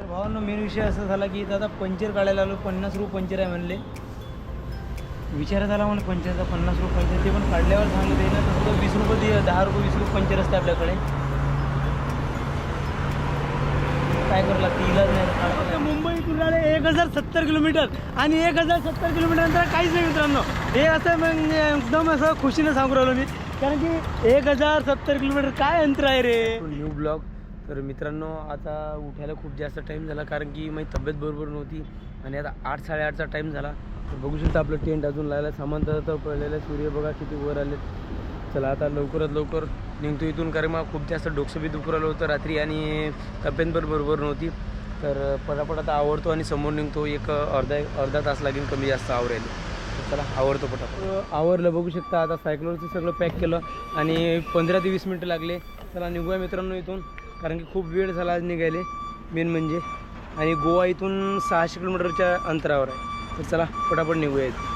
तर भावांनो मेन विषय असा झाला की आता पंचर काढायला आलो पन्नास रुपये पंचर आहे म्हणले. विचारात आला म्हणून पंचरचा पन्नास रुपये पंचर ते पण काढल्यावर सांगलं ते ना तसं वीस रुपये दे दहा रुपये वीस रुपये पंचर असते आपल्याकडे. काय करावं लागतं? इलाज नाही. मुंबईतून आले एक हजार सत्तर किलोमीटर आणि एक हजार सत्तर किलोमीटर नंतर काहीच नाही मित्रांनो. हे असं मग एकदम असं खुशीनं सांगू राहिलो मी. कारण की एक हजार सत्तर किलोमीटर काय अंतर आहे रे? न्यू ब्लॉग तर मित्रांनो आता उठायला खूप जास्त टाईम झाला कारण की माझी तब्येत बरोबर नव्हती आणि आता आठ साडेआठचा टाईम झाला. तर बघू शकता आपलं टेंट अजून लायला सामान तर पडलेलं सूर्य बघा किती वर आले चला आता लवकरात लवकर निघतो इथून कारण मग खूप जास्त डोकसंबी बी दुखू होतं रात्री आणि तब्येत पण बरोबर नव्हती. तर पटापट आता आवडतो आणि समोर निघतो. एक अर्धा अर्धा तास लागेल कमी जास्त आवरेल चला आवडतो पटापट. आवरलं बघू शकता आता सायकलवरचं सगळं पॅक केलं आणि पंधरा ते वीस मिनटं लागले. चला निघूया मित्रांनो इथून. कारण की खूप वेळ झाला आज निघायले मेन म्हणजे. आणि गोवा इथून सहाशे किलोमीटरच्या अंतरावर आहे. तर चला पटापट निघूया इथं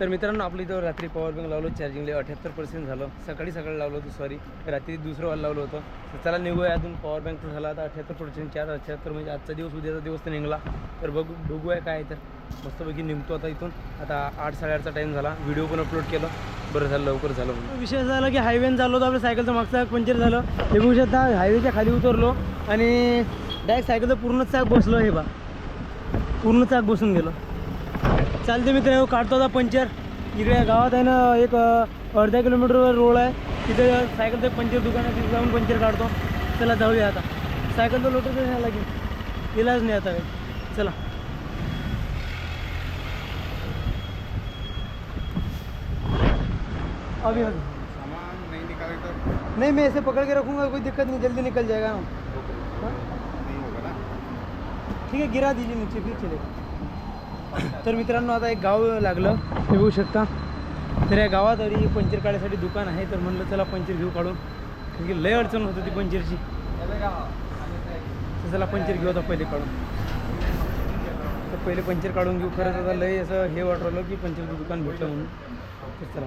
तर मित्रांनो आपलं इथं रात्री पॉवर बँक लावलो चार्जिंगला अठ्याहत्तर पर्सेंट झालं. सकाळी सकाळी लावलं होतं सॉरी रात्री दुसरं वाला लावलं होतं. तर चला निघूया अजून. पॉवर बँक झाला आता अठ्याहत्तर पर्सेंट चार अठ्याहत्तर म्हणजे आजचा दिवस उद्याचा दिवस तर निघाला. तर बघू बघूया काय तर. मस्तपैकी निघतो आता इथून. आता आठ साडेआठचा टाईम झाला. व्हिडिओ पण अपलोड केला. बरं झालं लवकर झालं म्हणून. विषय झाला की हायवेन चाललो होतो आपल्या सायकलचं मागचा पंक्चर झालं. हे बघू शकता हायवेच्या खाली उतरलो आणि डायरेक्ट सायकलचं पूर्ण चाक बसलो हे बा. पूर्ण चाक बसून गेलो. चालते मित्र हो, काढतो आता पंक्चर. इकडे गावात आहे ना एक अर्ध्या किलोमीटरवर रोड आहे. तिथे सायकलचं पंक्चर दुकान आहे तिथे जाऊन पंचर काढतो. चला जाऊया आता. सायकल तर लोटच नाही लागेल इलाज नाही आता चला. अभी अभी सामान नहीं निकाले तो नहीं मैं ऐसे पकड़ के रखूंगा कोई दिक्कत नहीं जल्दी निकल जाएगा। हाँ? नहीं होगा ना? ठीक आहे गिरा दिली नीचे फिर चले तर मित्रांनो आता एक गाव लागलं हे बघू शकता. तर या गावात तरी पंचर काढायसाठी दुकान आहे तर म्हणलं चला पंचर घेऊ काढून. कारण की लय अडचण होत होती पंचरची. तर चला पंचर घेऊ आता पहिले काढून. तर पहिले पंचर काढून घेऊ. खरंच आता लय असं हे वाटलं की पंचरचं दुकान भेटलं म्हणून. तर चला.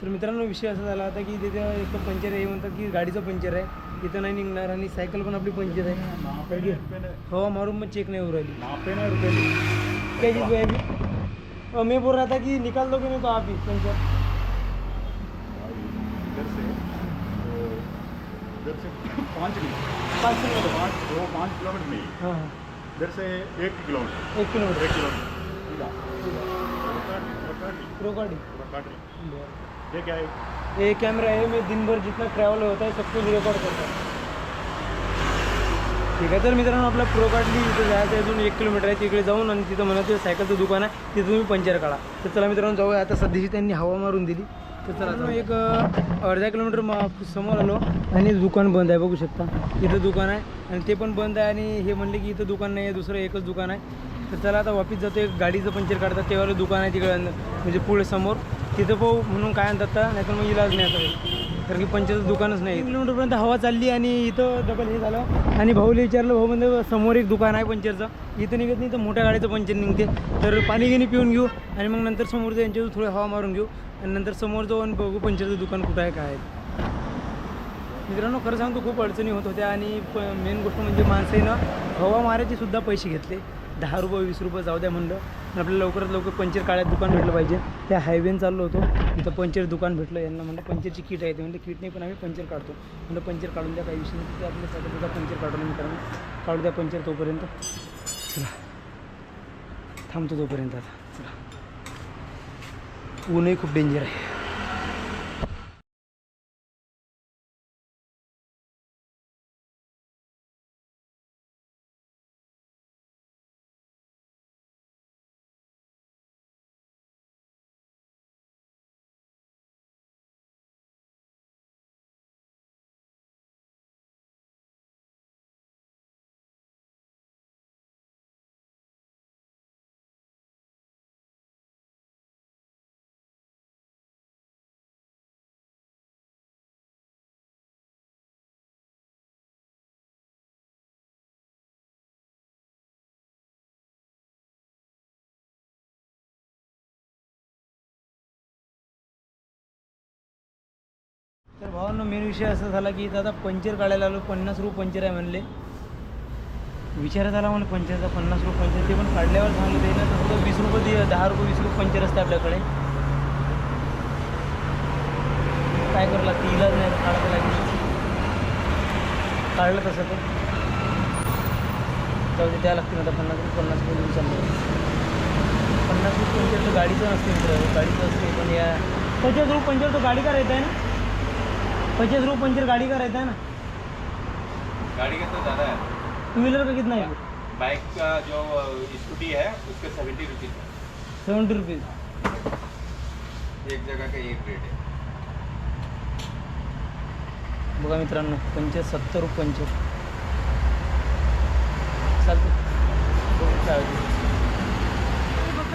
तर मित्रांनो विषय असा झाला आता की तिथे एक पंचर आहे म्हणतात की गाडीचं पंचर आहे. इथं नाही निघणार आणि सायकल पण आपली पंचर आहे. की हवा मारून मग चेक नाही होऊ राहिली. क्या चीज़ है अभी मैं बोल रहा था कि निकाल दोगे नहीं तो आप ही पंचर. पाँच किलोमीटर पाँच किलोमीटर नहीं. हाँ हाँ. इधर से एक किलोमीटर. एक किलोमीटर. एक किलोमीटर. रोकाटी ये क्या? है ये कैमरा है मैं दिन भर जितना ट्रॅव्हल होता है सब कुछ रेकॉर्ड करता. हूँ ठीक आहे तर मित्रांनो आपला प्रो काढली इथं जायचं आहे अजून एक किलोमीटर आहे तिकडे जाऊन आणि तिथं म्हणा तिथं सायकलचं दुकान आहे तिथं तुम्ही पंचर काढा. तर चला मित्रांनो जाऊया. आता सध्याची त्यांनी हवा मारून दिली. तर चला एक अं, अर्ध्या किलोमीटर समोर आलो आणि दुकान बंद आहे बघू शकता. इथं दुकान आहे आणि ते पण बंद आहे आणि हे म्हणले की इथं दुकान नाही आहे दुसरं एकच दुकान आहे. तर चला आता वापिस जातो एक गाडीचं पंचर काढतात. तेव्हा दुकान आहे तिकडे म्हणजे पुढे समोर. तिथं पाहू म्हणून काय आणतात तर नाही तर मग इलाज नाही आता. कारण की पंचरचं दुकानच नाही. किलोमीटरपर्यंत हवा चालली आणि इथं डबल हे झालं. आणि भाऊला विचारलं भाऊ म्हणजे समोर एक दुकान आहे पंचरचं इथं निघत नाही तर मोठ्या गाडीचं पंचर निघते. तर पाणी गिनी पिऊन घेऊ आणि मग नंतर समोरचं यांच्यावर थोडी हवा मारून घेऊ. आणि नंतर समोर जाऊन बघू पंचरचं दुकान कुठं आहे काय आहे. मित्रांनो खरं सांगतो खूप अडचणी होत होत्या. आणि प मेन गोष्ट म्हणजे माणसाईनं हवा मारायचे सुद्धा पैसे घेतले. दहा रुपये वीस रुपये जाऊ द्या म्हणलं. आणि आपल्याला लवकरात लवकर पंचर काळ्यात दुकान भेटलं पाहिजे. त्या हायवेन चाललो होतो. तिथं पंचर दुकान भेटलं. यांना म्हणलं पंचरची किट आहे. ते म्हणजे किट नाही पण आम्ही पंचर काढतो. म्हणलं पंचर काढून द्या काही विषय नाही. ते आपल्या सायकलचा पंचर काढून मित्रांनो काढू द्या पंचर तोपर्यंत. चला. थांबतो तोपर्यंत आता. चला. ऊनही खूप डेंजर आहे. तर भावांनो मेन विषय असा झाला की दादा पंचर काढायला आलो पन्नास रुपये पंचर आहे म्हणले. विचारात आला मला पंचरचा पन्नास रुपये पंचर. ते पण काढल्यावर चांगलं ते ना तसं तर वीस रुपये दे दहा रुपये वीस रुपये पंचर असते आपल्याकडे. काय करावं लागते? इलाज नाही काढायला काढावं लागेल. काढलं तसं ते जाऊ दे द्या लागतील आता पन्नास रुपये पन्नास रुपये देऊन पन्नास रुपये पंचर तर गाडीचं नसते मित्र गाडीचं असते पण या पंचवीस रुपये पंचर तो गाडी का रहता ना? पचास रुपये पंचर गाड़ी का रहता है ना। गाड़ी का तो ज़्यादा है। टू व्हीलर का कितना है? बाइक का जो स्कूटी है उसका सेवेंटी रुपीज़ है। Seventy rupees. एक जगह का एक रेट है। बघा मित्रांनो पंचर सत्तर रुपये पंचर. चालतं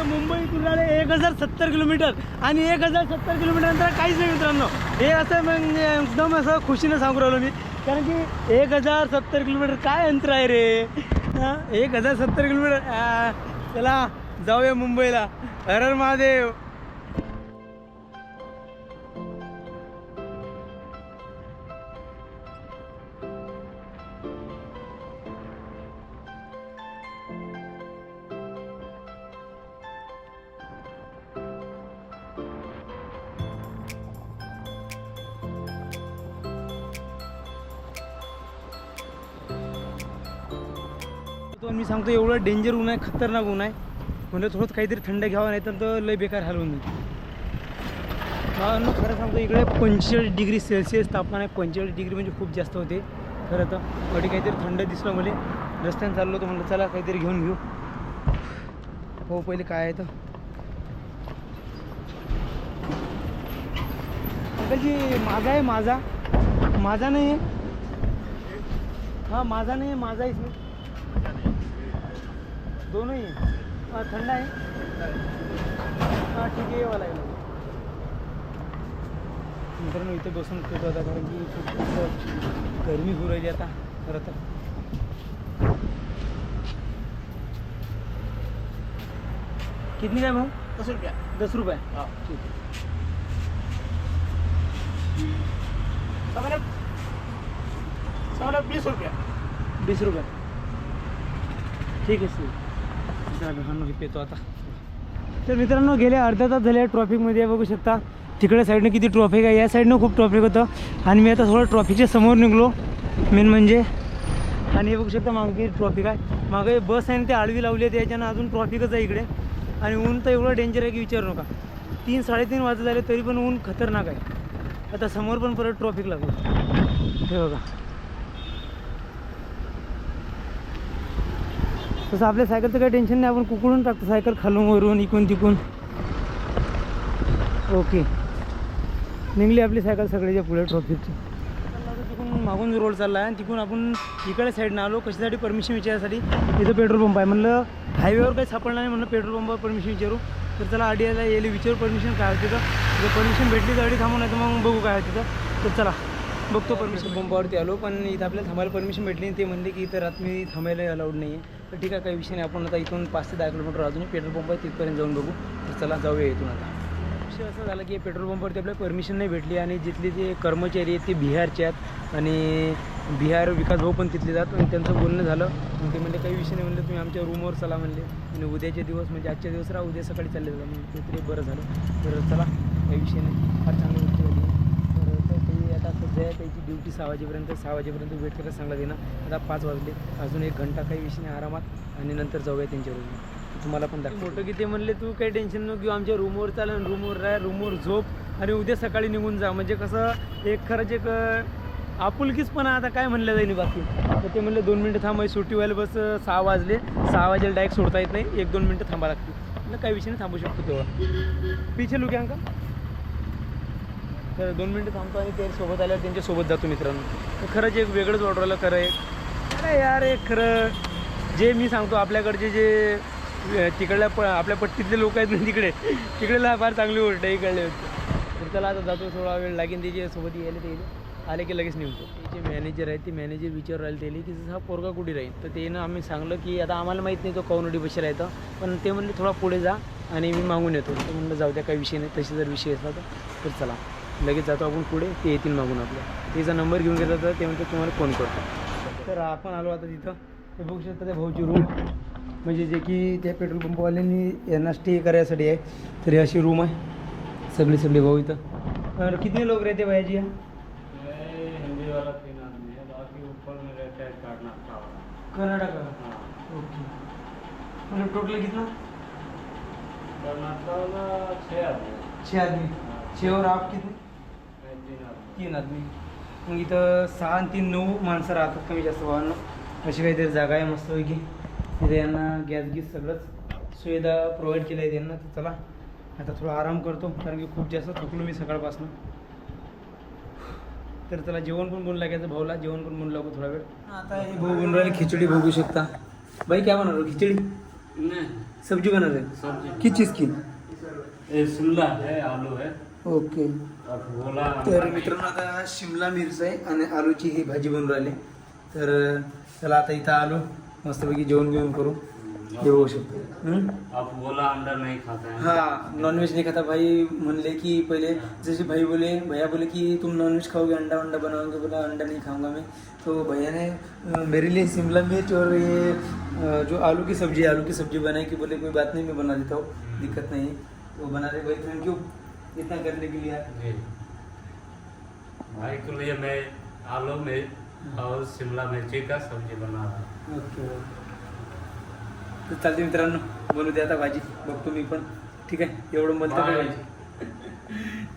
बघू मुंबई होतं. मुंबईतून एक हजार सत्तर किलोमीटर आणि एक हजार सत्तर किलोमीटर नंतर काहीच नाही मित्रांनो. हे असं म्हणजे एकदम असं खुशीनं सांगू राहिलो मी. कारण की एक हजार सत्तर किलोमीटर काय अंतर आहे रे? एक हजार सत्तर किलोमीटर चला जाऊया मुंबईला. हर हर महादेव. तो मी सांगतो एवढं डेंजर ऊन आहे खतरनाक ऊन आहे. म्हणलं थोडं काहीतरी थंड घ्यावं नाही तर लय बेकार हाल होऊन जाईल. खरं सांगतो इकडे पंचेचाळीस डिग्री सेल्सिअस तापमान आहे. पंचेचाळीस डिग्री म्हणजे खूप जास्त होते. खरं तर कधी काहीतरी थंड दिसलं मला. रस्त्याने चाललो होतो म्हणलं चला काहीतरी घेऊन घेऊ. हो पहिले काय आहे तर. अंकलजी माझा आहे माझा. माझा नाही आहे. हां माझा नाही आहे माझा आहे. दोनों ही है। हाँ ठंडा है। हाँ ठीक आहे ये वाला आहे मित्रांनो इथे बसून पेतो आता कारण की खूप गरमी होऊ राहिली आता खरं तर कितनी काय भाऊ? दस रुपया। दस रुपये? हाँ। ठीक आहे बीस रुपया। वीस रुपये। ठीक है सर। चला मित्रांनो पेतो आता. तर मित्रांनो गेले अर्धा तास झाले ट्रॉफिकमध्ये बघू शकता तिकडे साईडनं किती ट्रॉफिक आहे या साईडनं खूप ट्रॉफिक होतं. आणि मी आता थोडं ट्रॉफिकच्या समोर निघलो मेन म्हणजे. आणि हे बघू शकता मागे किती ट्रॉफिक आहे मागे बस आहे ते आडवी लावली आहे त्याच्यानं अजून ट्रॉफिकच आहे इकडे? आणि ऊन तर एवढं डेंजर आहे की विचारू नका. तीन साडेतीन वाजत झाले तरी पण ऊन खतरनाक आहे. आता समोर पण परत ट्रॉफिक लागलं हे बघा. तसं आपल्या सायकलचं काही टेन्शन नाही आपण कुकडून टाकतो सायकल खालून वरून इकून तिकून ओके. निघली आपली सायकल सगळ्याच्या पुढे ट्रॉफिकची. तिकून मागून रोड चालला आहे आणि तिकून आपण इकडे साईडनं आलो कशासाठी परमिशन विचारायसाठी? इथं पेट्रोल पंप आहे. म्हणलं हायवेवर काही सापडलं नाही म्हणलं पेट्रोल पंपावर परमिशन विचारू. तर चला आडी यायला येईल विचारू परमिशन काय होती तर जर परमिशन भेटली तर गाडी थांबून नाही तर मग बघू काय होती तर चला. बघतो परमिशन पंपावरती आलो पण इथं आपल्याला थांबायला परमिशन भेटली ते म्हणले की इथं रात्री थांबायला अलाउड नाही आहे तर ठीक आहे काही विषय नाही. आपण आता इथून पाच ते दहा किलोमीटर अजून पेट्रोल पंप आहे तिथपर्यंत जाऊन बघू. तर चला जाऊया इथून आता. विषय असा झाला की पेट्रोल पंपावरती आपल्याला परमिशन नाही भेटली आणि जिथले जे कर्मचारी आहेत ते बिहारचे आहेत. आणि बिहार विकास भाऊ पण तिथले जात आणि त्यांचं बोलणं झालं. ते म्हणले काही विषय नाही म्हणले तुम्ही आमच्या रूमवर चला म्हणले. आणि उद्याचे दिवस म्हणजे आजच्या दिवस राहा उद्या सकाळी चालले जातात म्हणजे ते तरी बरं झालं. तर चला काही विषय नाही. फार चांगली गोष्ट झाली तर तर तर आता सध्या त्याची ड्युटी सहा वाजेपर्यंत सहा वाजेपर्यंत वेट करायला सांगला देणार आता पाच वाजले. अजून एक घंटा काही विषय नाही आरामात. आणि नंतर जाऊया त्यांच्या रूमवर तुम्हाला पण दाखव मोठं की ते म्हणले तू काही टेन्शन नको घेऊ. आमच्या रूमवर चाल रूमवर राह रूमवर झोप. आणि उद्या सकाळी निघून जा. म्हणजे कसं एक खरंच एक आपुलकीच पण आता काय म्हणलं जाईल बाकी. तर ते म्हणले दोन मिनटं थांबाय सुट्टी व्हायला बस सहा वाजले. सहा वाजेला डायरेक्ट सोडता येत नाही. एक दोन मिनटं थांबा लागते काही विषय नाही थांबू शकतो तेव्हा. पिछे लुके अंका तर दोन मिनटं थांबतो आणि ते सोबत आल्यावर त्यांच्यासोबत जातो मित्रांनो. तर खरंच एक वेगळंच ऑर्डरला खरं एक. अरे यार एक खरं जे मी सांगतो आपल्याकडचे जे तिकडल्या प आपल्या पट्टीतले लोक आहेत ना तिकडे तिकडेला फार चांगली गोष्ट आहे इकडले. तर चला आता जातो थोडा वेळ लागेल त्याच्या सोबत यायला ते आले की लगेच निघतो. ते जे मॅनेजर आहे ते मॅनेजर विचार राहिले त्याला की जसं हा पोरगा कुठे राहील? तर त्यानं आम्ही सांगलं की आता आम्हाला माहीत नाही तो कौनडी बशी राहतं पण ते म्हणले थोडा पुढे जा आणि मी मागून येतो. ते म्हणलं जाऊ द्या काही विषय नाही तसे जर विषय असला तर चला. लगेच जातो आपण पुढे ते येतील मागून आपल्या. तिचा नंबर घेऊन घेतला तर ते म्हणतात तुम्हाला फोन करतो. तर आपण आलो आता तिथं. हे बघू शकता त्या भाऊची रूम म्हणजे जे की त्या पेट्रोल पंपवाल्यांनी यांना स्टे करायसाठी आहे. तर ही अशी रूम आहे. सगळी सगळी भाऊ इथं. तर किती लोक रहते है कर्नाटक ओके. मतलब टोटल कितना? कर्नाटक वाला छः आदमी। छः आदमी. छः और आप कितने? तीन आदमी. मग इथं सहा आणि तीन नऊ माणसं राहतात कमी जास्त भावांना. अशी काहीतरी जागा आहे मस्तपैकी. तिथे यांना गॅस गीस सगळंच सुविधा प्रोव्हाइड केल्या आहेत यांना. तर चला आता थोडा आराम करतो कारण की खूप जास्त थकलो मी सकाळपासून. तर चला जेवण पण बनवून लागायचं भाऊला जेवण पण बनवून लागू थोडा वेळ. आता हे भाऊ बनवून राहिले खिचडी बघू शकता. भाई क्या बना रहे हो? खिचड़ी? नहीं. सब्जी बना रहे? सब्जी. किस चीज़ की शिमला है आलू है ओके. तर मित्रांनो आता शिमला मिरच आहे आणि आलूची ही भाजी बनवून राहिली. तर चला आता इथं आलो. मस्तपैकी जेवण घेऊन करू हे होऊ शकतो. हम्म? आप गोला अंडा नाही खाते. हैं हाँ खाता भाई म्हणले की पहिले जसे भाई बोले भैया बोले की तुम नॉनव्हेज खाओगे अंडा वंडा बनाओगे बोला अंडा नहीं खाऊंगा मैं. तो भैया ने मेरे लिए शिमला मिर्च और ये जो आलू की सब्जी आलू की सब्जी बनाई कि बोले कोई बात नहीं मैं बना देता हूँ दिक्कत नहीं वो तो बना रहे भाई थैंक यू इतना करने के लिए? जी। भाई के लिए मैं आलू में और शिमला मिर्ची का सब्जी बना रहा हूँ। ओके तर चालते मित्रांनो बनवू दे आता भाजी. बघतो मी पण. ठीक आहे? एवढं. भाजी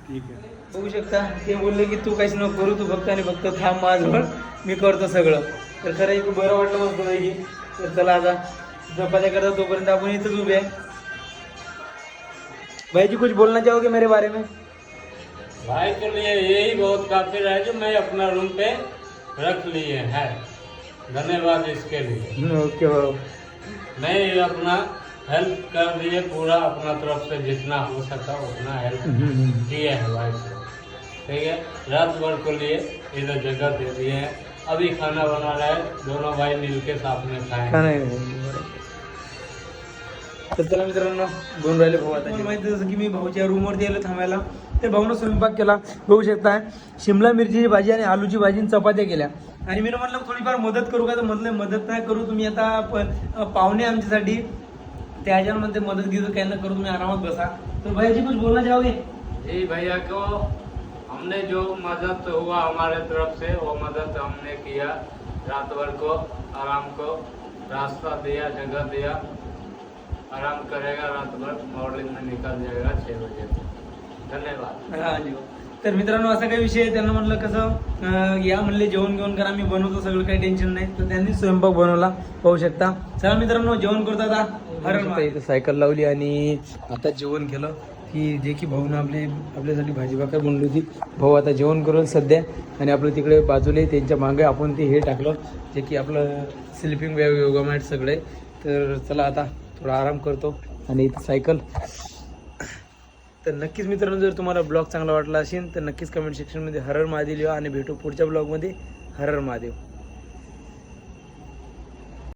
ठीक आहे. बघू शकता ते बोलले की तू काहीच नको करू तू फक्त आणि फक्त थांब माझ्याजवळ मी करतो सगळं. तर खरं एक बरं वाटलं मस्त पैकी तर चला आता चपात्या करता तोपर्यंत आपण इथंच उभे आहे. भाईजी कुछ बोलना चाहोगे मेरे बारे में? भाई के लिए यही बहुत काफ़ी रहा जो मैं अपना रूम पे रख लिए हैं। धन्यवाद इसके लिए। ओके मैं अपना हेल्प कर दिए पूरा अपना तरफ़ से जितना हो सका उतना हेल्प किए है भाई को ठीक है? रात भर के लिए इधर जगह दे दिए हैं। अभी खाना बना रहे हैं। दोनों भाई मिल के साथ में खाए तर चला मित्रांनो दोन राहिले भाऊ आता. माहिती जसं की मी भाऊच्या रूमवरती आलो थांबायला. तर भाऊनं स्वयंपाक केला. बघू शकता शिमला मिरचीची भाजी आणि आलूची भाजी आणि चपात्या केल्या. आणि मी म्हटलं थोडीफार मदत करू का? तर म्हटलं मदत नाही करू तुम्ही आता पाहुणे आमच्यासाठी. त्या ह्याच्यामध्ये मदत घेतो काही ना करू तुम्ही आरामात बसा. तर भाईजी कुछ बोलना चाहोगे जी भैया को हमने जो मदद हुआ हमारे तरफ से वो मदद हमने किया। रात भर को आराम को रास्ता दिया जगह दिया। आराम करेगा रात भर मॉर्निंग में निकल जाएगा छः बजे धन्यवाद। हा जी तर मित्रांनो असा काही विषय आहे त्यांना म्हणलं कसं या म्हणले जेवण घेऊन करा मी बनवतो सगळं काही टेन्शन नाही. तर त्यांनी स्वयंपाक बनवला पाहू शकता. चला मित्रांनो जेवण करतो आता. हरण इथं सायकल लावली आणि आता जेवण केलं. की जे की भाऊनं आपली आपल्यासाठी भाजी भाकर बनवली होती. भाऊ आता जेवण करून सध्या. आणि आपलं तिकडे बाजूला त्यांच्या मागे आपण ते हे टाकलं. जे की आपलं स्लिपिंग बॅग योगा मॅट सगळे. तर चला आता थोडा आराम करतो. आणि इथं सायकल तर नक्कीच मित्रांनो जर तुम्हाला ब्लॉग चांगला वाटला असेल तर नक्कीच कमेंट सेक्शनमध्ये हरर महादेव लिहा आणि भेटू पुढच्या ब्लॉगमध्ये हरर महादेव.